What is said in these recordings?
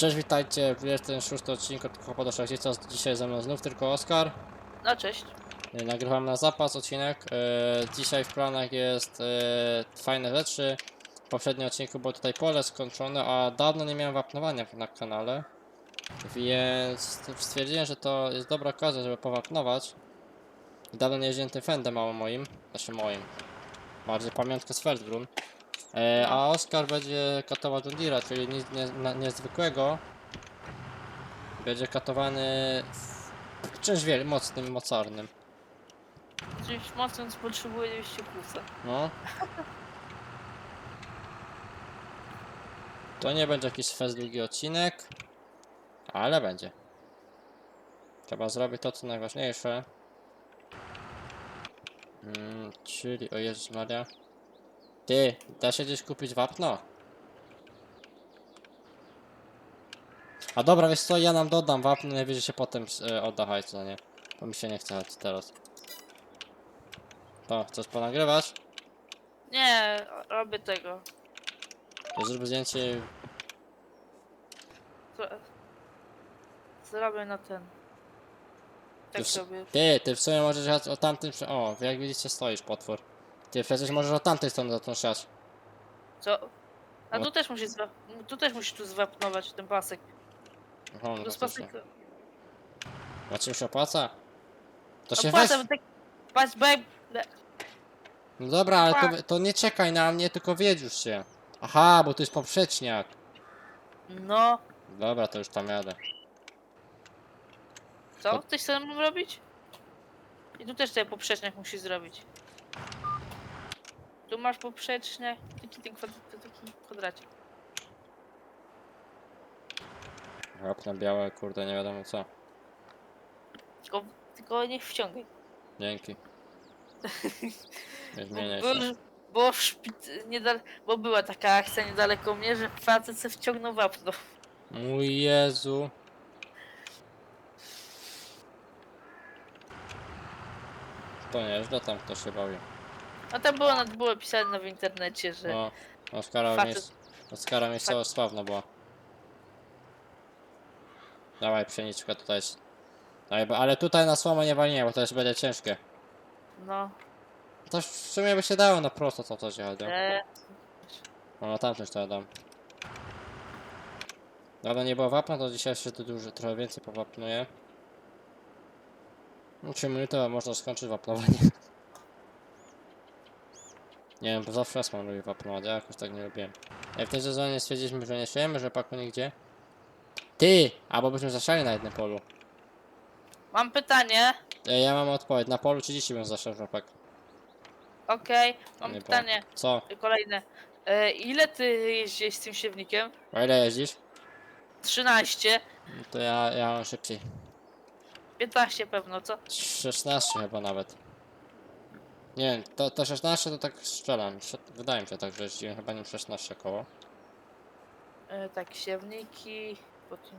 Cześć, witajcie w 26 odcinku tylko po co Dzisiaj ze mną znów tylko Oskar. No cześć. E, Nagrywam na zapas odcinek. E, dzisiaj w planach jest e, fajne rzeczy. W poprzednim odcinku było tutaj pole skończone, a dawno nie miałem wapnowania na kanale. Więc stwierdziłem, że to jest dobra okazja, żeby powapnować. Dawno nie jeździłem tym fendem mało moim. Znaczy moim. Bardziej pamiątkę z Feldbrun. E, a Oskar będzie katował John Deere'a, czyli nic nie, na- niezwykłego. Będzie katowany w czymś wiel- mocnym, mocarnym. Czymś mocno potrzebuje 200 plusa. No. To nie będzie jakiś fest długi odcinek, ale będzie. Trzeba zrobić to, co najważniejsze. Mm, czyli, o Jezus Maria. Ty, da się gdzieś kupić wapno? A dobra, wiesz co, ja nam dodam wapno, najwyżej się potem e, odda hajs, no nie? Bo mi się nie chce chodzić teraz. To, chcesz ponagrywać? Nie, robię tego. To zrób zdjęcie Zro- Zrobię na ten. Tak Już- sobie. Ty, ty w sumie możesz jechać o tamtym... O, jak widzicie stoisz potwór. Ty przecież możesz o tamtej strony zacząć jechać. Co? A tu też musi zwa... tu też musisz tu zwapnować ten pasek. Aha, no Tu faktycznie. A czym się opłaca? To się weź... bo tak... Patrz, bo jak... No dobra, ale to, to nie czekaj na mnie, tylko wiedz już się. Aha, bo to jest poprzeczniak. No. Dobra, to już tam jadę. Co? Coś sobie mam robić? I tu też ten poprzeczniak musi zrobić. Tu masz poprzeczniak. Taki, ten kwad... taki kwadracik. Hop na białe, kurde, nie wiadomo co. Tylko, tylko nie wciągaj. Dzięki. Nie Bo, zmieniaj bo, się. bo, w szpit- niedal, bo była taka akcja niedaleko mnie, że facet se wciągnął wapno. Mój Jezu. To nieźle tam kto się bawi. A tam było, nad- było pisane w internecie, że No, Oskara facet- miejsc... Oskara miejscowa sławna była. Dawaj pszeniczka tutaj jest. Dawaj, bo- ale tutaj na słomę nie walnie, bo to już będzie ciężkie. no, To w sumie by się dało na prosto to coś chodzi. e, No na tamtym to dam. Dawno nie było wapna, to dzisiaj się tu dużo, trochę więcej powapnuję. No 3 minuty, a można skończyć wapnowanie. Nie wiem, bo zawsze raz mam lubię wapnować, ja jakoś tak nie lubiłem. Jak w tej sezonie stwierdziliśmy, że nie siejemy rzepaku nigdzie. Ty! Albo byśmy zasiali na jednym polu. mam pytanie. E, Ja mam odpowiedź, na polu 30 bym zasiał rzepak. Okej, mam Nie pytanie. Co? Kolejne. E, ile ty jeździłeś z tym siewnikiem? A ile jeździsz? 13. No To ja, ja mam szybciej. 15 pewno, co? 16 chyba nawet. Nie to, to 16 to tak strzelam. Wydaje mi się tak, że jeździłem chyba nim 16 koło. E, tak, siewniki. Potem...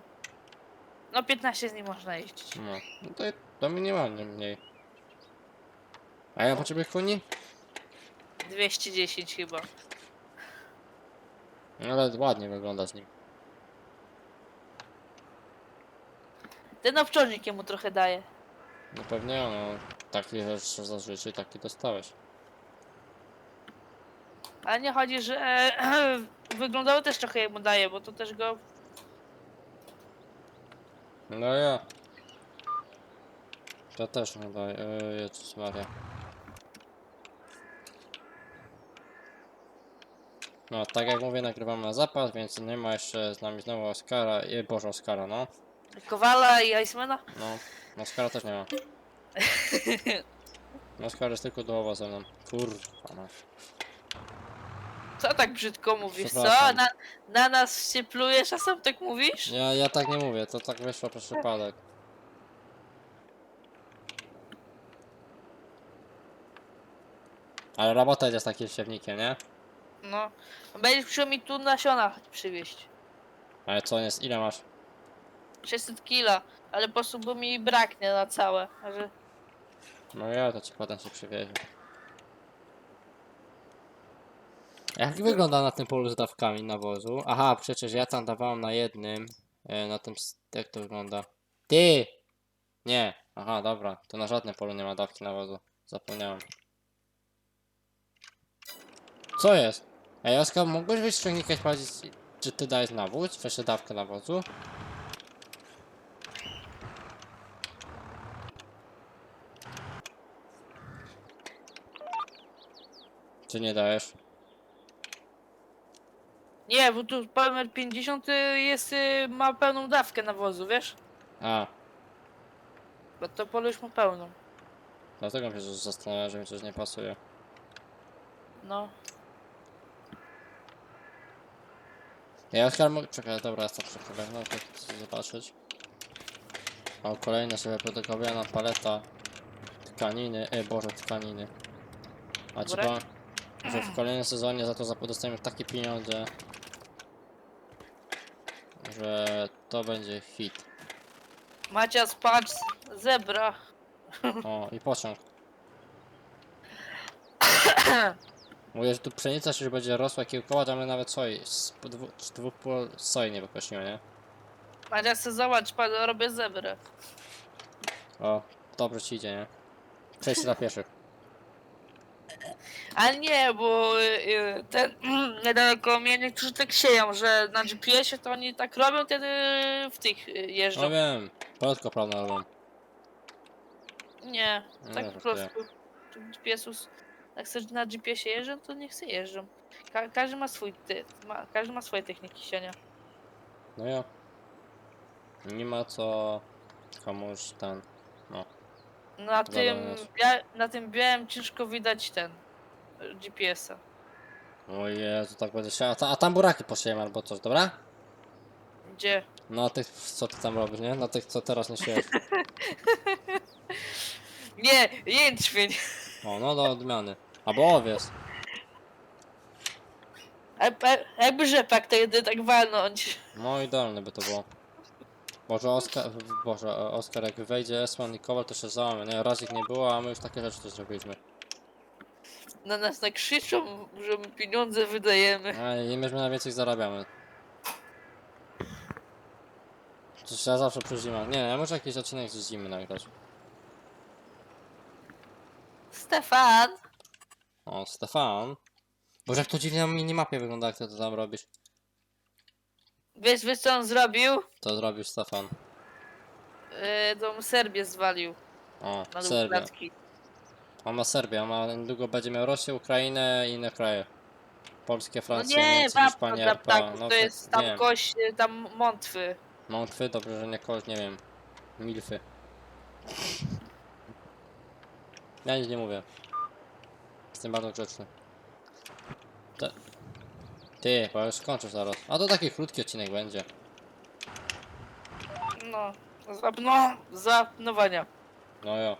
No 15 z nim można jeździć. No, no to, to minimalnie mniej. A ja potrzebuję koni? 210 chyba. No ale ładnie wygląda z nim. Ten obciążnik jemu trochę daje. No pewnie no, taki rzecz zazwyczaj taki dostałeś. Ale nie chodzi, że e, wyglądało też trochę jemu daje, bo to też go No ja. To też nie daje, yy, Jezus Maria. No, tak jak mówię, nagrywamy na zapas, więc nie ma jeszcze z nami znowu Oskara, i Boże Oskara, no. Kowala i Icemana? No, Oskara też nie ma. No, Oskar jest tylko dołowa ze mną. Kurwa, masz. Co tak brzydko mówisz, co? Przepraszam. Na, na nas się plujesz, a sam tak mówisz? Ja, ja tak nie mówię, to tak wyszło przez przypadek. Ale robota jest takim siewnikiem, nie? No. Będziesz musiał mi tu nasiona przywieźć. Ale co jest, ile masz? 600 kila, ale po prostu bo mi braknie na całe. No ja to ci potem się przywiezie. Jak wygląda na tym polu z dawkami nawozu? Aha, przecież ja tam dawałem na jednym E, na tym, jak to wygląda? Ty! Nie, aha, dobra, to na żadnym polu nie ma dawki nawozu. Zapomniałem. Co jest? Ej, Oskar, mógłbyś wyjść z ciągnika i sprawdzić, czy ty dajesz nawóz, w sensie dawkę nawozu? Czy nie dajesz? Nie, bo tu Palmer 50 jest, y, ma pełną dawkę nawozu, wiesz? A, Bo to pole już ma pełną. dlatego mnie się zastanawiam, że mi coś nie pasuje. No. Ja Oskar mógł... Czekaj, dobra, jest to przepływam, no to chcę zobaczyć. O, kolejna sobie wyprodukowana paleta tkaniny, e, boże, tkaniny. A ci że w kolejnym sezonie za to dostajemy takie pieniądze, że to będzie hit. Macias, patrz, zebra. O, i pociąg. Mówię, że tu pszenica się będzie rosła kiełkować, a my nawet soi, z dwu, z dwóch pól soi nie wykośniemy, nie? Macias, zobacz, pan, robię zebrę. O, dobrze ci idzie, nie? Przejście dla pieszych. Ale nie, bo y, y, ten niedaleko mnie niektórzy tak sieją, że na GPS-ie to oni tak robią, wtedy w tych y, jeżdżą. No wiem, polsko prawda robią. Nie, No, tak po nie. prostu. GPS-u, jak chcesz na GPS-ie jeżdżą, to niech sobie jeżdżą. Ka każdy ma swój, ty ma, każdy ma swoje techniki siania. No ja. Nie ma co komuś ten. No. Na tym, jest. bia na tym białym ciężko widać ten GPS-a. O Jezu, tak będzie się. A, ta, a tam buraki posiejemy albo coś, dobra? Gdzie? No tych, co ty tam robisz, nie? Na tych, co teraz nie siejesz. Nie, jęczmień. O, no do odmiany. Albo. A- a- Jakby rzepak to jedynie tak walnąć. No idealne by to było. Boże, Oskar, Boże, Oskar jak wejdzie Esman i Kowal to się załamie, nie? Raz ich nie było, a my już takie rzeczy tu zrobiliśmy. Na nas tak krzyczą, że my pieniądze wydajemy. A i myśmy najwięcej zarabiamy. Przecież ja zawsze przy zimach. Nie, ja może jakiś odcinek z zimy nagrać. Stefan! O, Stefan. Boże, jak to dziwnie na minimapie wygląda, jak ty to tam robisz. Wiesz, wiesz co on zrobił? To zrobisz Stefan. Yy, tą Serbię zwalił O, na dół Serbia. klatki. On ma Serbię, on ma niedługo będzie miał Rosję, Ukrainę i inne kraje. Polskie, No Francję, nie, Niemcy, Hiszpanię, dla RPA. ptaków, No to jest tam wiem. kość, y, tam mątwy. Mątwy, dobrze, że nie kość, nie wiem. Milfy. Ja nic nie mówię. Jestem bardzo grzeczny. Te... Ty, bo już skończę zaraz. A to taki krótki odcinek będzie. No, zapno, zapnowania. No jo.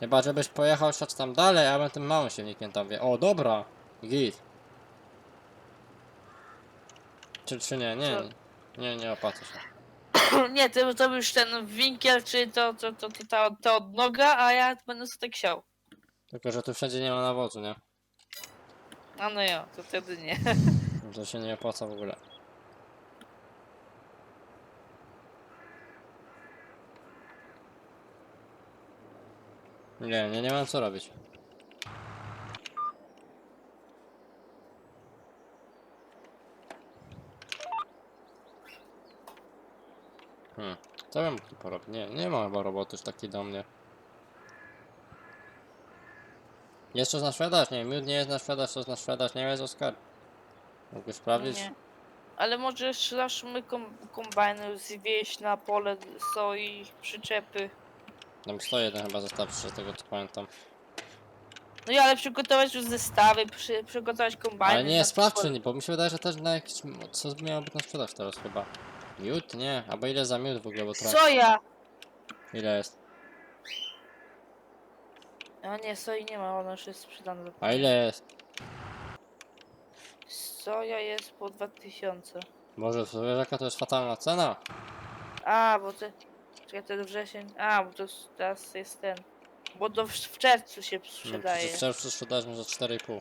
Chyba, żebyś pojechał siać tam dalej, a ja bym tym małym silnikiem tam wie. O, dobra! Git. Czy, czy nie? Nie. Nie, nie opłaca się. nie, to, to już ten winkiel, czy to, to, to, to, ta, ta odnoga, a ja będę sobie tak siał. Tylko, że tu wszędzie nie ma nawozu, nie? A no ja, to wtedy nie. To się nie opłaca w ogóle. Nie, nie, nie mam co robić. Hmm, co bym tu porobić? Nie, nie ma chyba roboty takiej do mnie. Jest coś na sprzedaż? Nie, miód nie jest na sprzedaż, coś na sprzedaż nie jest, Oskar. Mógłbyś sprawdzić? nie. Ale może szlaszmy kom, kombajny zwieść na pole soi, przyczepy. Tam 101 chyba zostawszy, z tego co pamiętam. No i ale przygotować już zestawy, przy, przygotować kombajny. Ale nie, na sprawdź czy nie, bo mi się wydaje, że też na jakiś... Co miało być na sprzedaż teraz chyba? Miód? Nie, albo ile za miód w ogóle, bo trochę... Soja! Ile jest? A nie, soi nie ma, ona już jest sprzedana. A ile jest? Soja jest po 2000. Może wiesz jaka to jest fatalna cena? A, bo te. Czekaj, ten wrzesień. A, bo to jest- teraz jest ten. Bo to w, w czerwcu się No, sprzedaje. w czerwcu sprzedaliśmy za 4,5.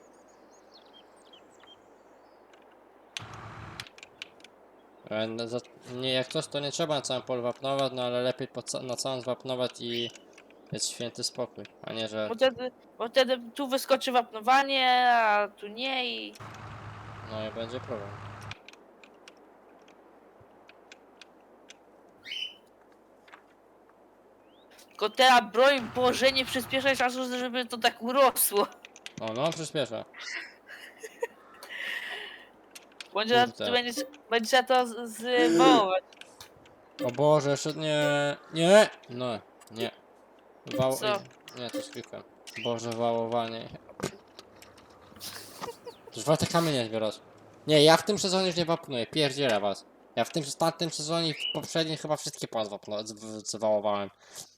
E, no za- Nie, jak coś to nie trzeba na całym polu wapnować, no ale lepiej po ca na całym zwapnować i jest święty spokój, a nie, że Bo wtedy, bo wtedy tu wyskoczy wapnowanie, a tu nie i... no i będzie problem. Tylko teraz broń Boże nie przyspieszaj czasu, żeby to tak urosło. O, no przyspiesza. Będzie, Kurde. to będzie, będzie trzeba to z- zwołować. O Boże, jeszcze nie, nie, no, nie. Wał... Co? Nie, to sklikłem. Boże, wałowanie. Już te kamienie zbiorać. Nie, ja w tym sezonie już nie wapnuję, pierdzielę was. Ja w tym ostatnim sezonie i w poprzednim chyba wszystkie pas wapno- z- zwałowałem.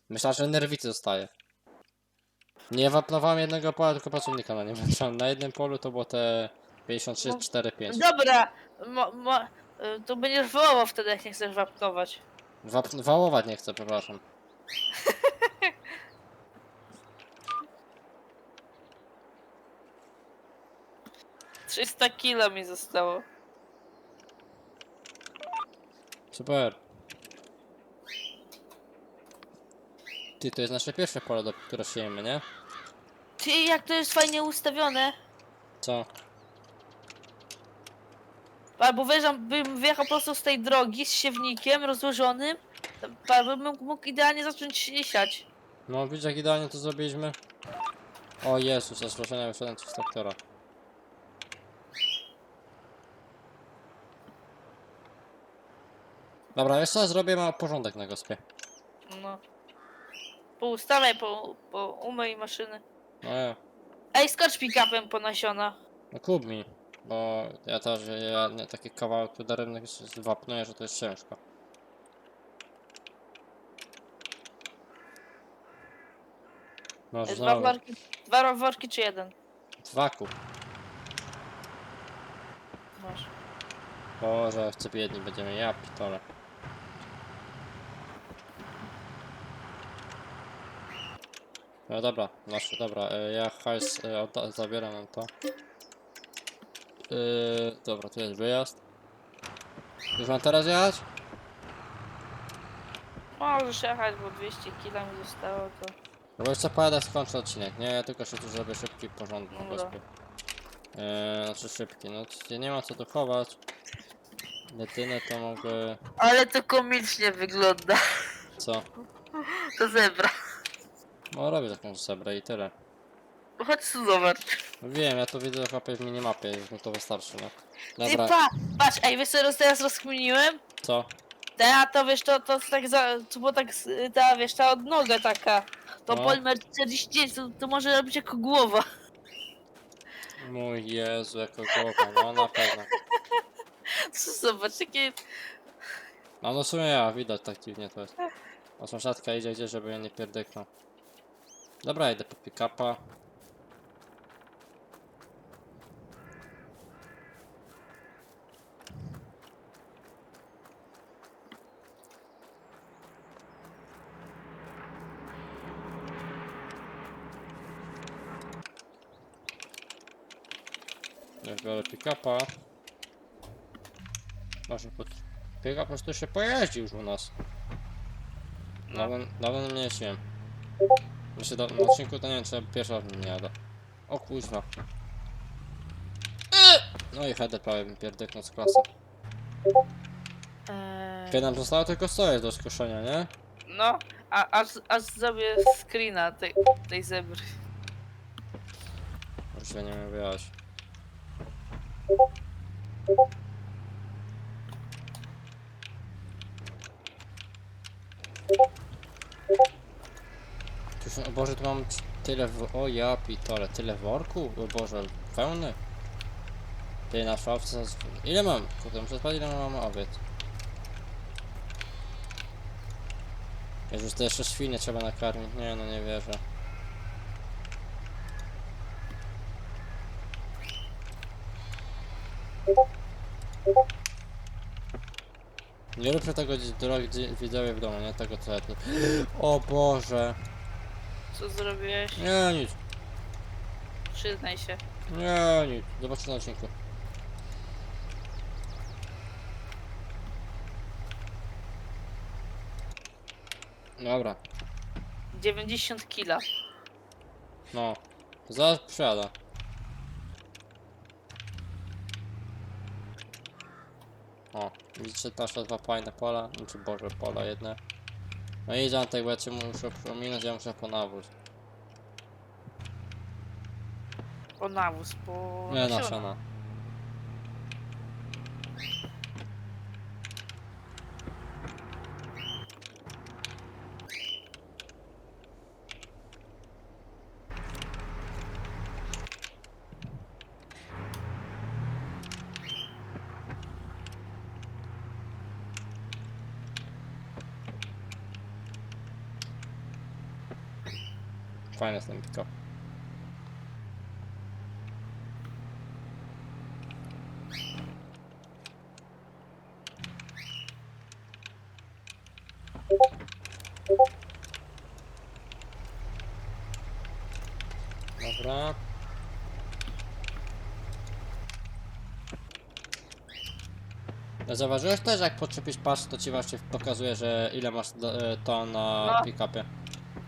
Myślałem, że nerwicy zostaje. Nie wapnowałem jednego pola, tylko pracownika na nim włączałem. Na jednym polu to było te 53, No. 4, 5. Dobra, mo, mo, y, to będziesz wołał wtedy, jak nie chcesz wapnować. Wap wałować nie chcę, przepraszam. Trzysta kilo mi zostało. Super. Ty, to jest nasze pierwsze pole, do które siejemy, nie? Ty, jak to jest fajnie ustawione. Co? Albo wiesz, bym wjechał po prostu z tej drogi z siewnikiem rozłożonym, to bym mógł, idealnie zacząć siać. No, widzisz jak idealnie to zrobiliśmy? O Jezus, zastraszenia wyszedłem z traktora. Dobra, wiesz co, zrobię mały porządek na gospie. No. Poustawiaj, po, po umyj maszyny. Ja, Ej, skocz pick-upem po nasiona. no kup mi. Bo ja też, ja nie, takie kawałki daremnych wapnuję, że to jest ciężko. No, Dwa znowu. worki, dwa worki czy jeden? Dwa kup. Masz. Boże, chcę biedni będziemy, ja pitole. No dobra, znaczy dobra, e, ja hajs e, odda- zabieram nam to. Yy, dobra, tu jest wyjazd. Już mam teraz jechać? Możesz jechać, bo 200 kila mi zostało, to... No bo jeszcze pojadę skończę odcinek, nie? Ja tylko się tu zrobię szybki, porządny po Dobra. Yy, znaczy szybki, no c- nie ma co tu chować. Jedyne to mogę... Ale to komicznie wygląda. co? To zebra. No robię taką zebrę i tyle. Chodź tu zobacz. No Wiem, ja to widzę chłopie w minimapie, już mi to wystarczy, no. Ty Dobra, pa, patrz, ej, wiesz co roz- teraz rozkminiłem? co? Ta, to wiesz, to, to tak za, to było tak, z- ta, wiesz, ta odnoga taka. To No. Polmer 49, to, to może robić jako głowa. Mój Jezu, jako głowa, no na pewno. Zobacz, jakie... No no w sumie ja, widać tak dziwnie to jest. A sąsiadka idzie gdzie, żeby ja nie pierdyknął. Dobra, idę po pick-upa. Ja biorę pick-upa. Może pod... Pick-up prostu się pojeździ już u nas. No. Dawno nie jeździłem. Myślę, na odcinku to nie wiem, czy nim nie jadę. O kuźwa. Eee! No i header prawie bym pierdyknął z klasy. Eee, Kiedy nam zostało tylko 100 jest do skoszenia, nie? no, a, aż, aż zrobię screena tej, tej zebry. Już się nie się, o Boże, tu mam tyle w... O ja pitole, tyle worku? O Boże, pełny. Ty na szafce... Ile mam? Kurde, muszę sprawdzić ile mam owiec. Jezus, to jeszcze świnie trzeba nakarmić. Nie no, nie wierzę. Nie róbcie tego, drogi widzowie w domu, nie tego co ja tu... O Boże. Co zrobiłeś? Nie, nic. Przyznaj się. Nie, nic. Zobaczcie na odcinku. Dobra, 90 kila. no. Zaraz przyjada. O, widzicie nasze dwa fajne pola? Znaczy Boże, pola jedne. No i Antek, bo ja cię muszę pominąć, ja muszę po nawóz. Po nawóz, po... Nie, nasiona. nasiona. Ten pick-up. Dobra. No Zauważyłeś też, jak podczepisz pas, to ci właśnie pokazuje, że ile masz do- e, ton na No. pick-upie.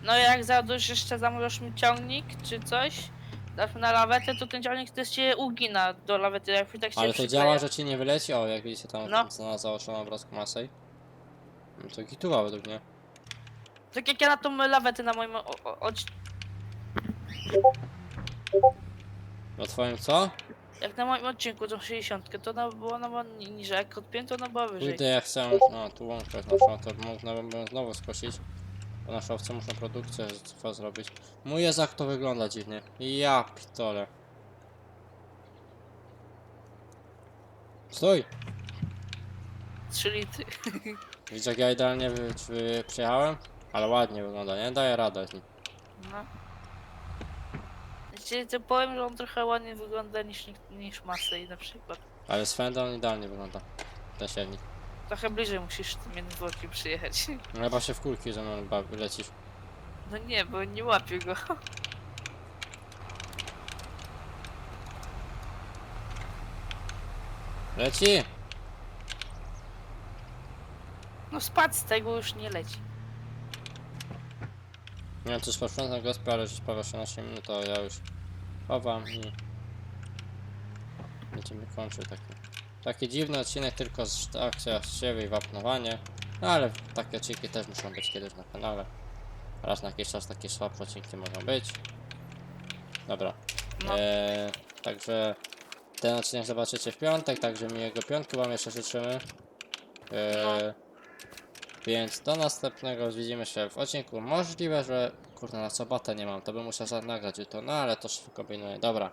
No jak załadujesz jeszcze, zamówisz mi ciągnik czy coś, dasz mi na lawetę, to ten ciągnik też się ugina do lawety, jak tak się Ale to przykleja. działa, że ci nie wyleci? O, jak widzicie tam No. no. na zaoczonym obrazku masej. No to gituwa według mnie. Tak jak ja na tą lawetę na moim o, o, o, No twoim co? jak na moim odcinku tą 60, to ona była, była ni- niżej, jak odpięto ona była wyżej. Kurde, jak chcę, no tu łąkę naszą, to można by znowu skosić. Bo nasze owce muszą produkcję z- zrobić. Mój jezak to wygląda dziwnie. Ja pitole. Stój! 3 litry. Widzisz jak ja idealnie wy, wy, przyjechałem? Ale ładnie wygląda, nie? Daję radę z nim. No. Jeśli to powiem, że on trochę ładniej wygląda niż, niż Masej na przykład. Ale z Fenda on idealnie wygląda. Ten silnik. Trochę bliżej musisz tym jednym workiem przyjechać. No chyba się w kulki ze mną ba- lecisz. No nie, bo nie łapię go. Leci! No spadł z tego już nie leci. Nie wiem czy spocząłem na gospie, ale już sprawia 18 minut, to ja już chowam i będziemy kończyć taki. Taki dziwny odcinek, tylko z akcja z siebie i wapnowanie. No ale takie odcinki też muszą być kiedyś na kanale. Raz na jakiś czas takie słabsze odcinki mogą być. Dobra. Eee, także ten odcinek zobaczycie w piątek, także miłego piątku wam jeszcze życzymy. Eee, Więc do następnego widzimy się w odcinku. Możliwe, że kurde na sobotę nie mam, to bym musiał nagrać jutro, no ale to szybko kombinuję. Dobra,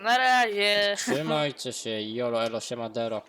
Na razie. trzymajcie się, jolo, elo, siemadero.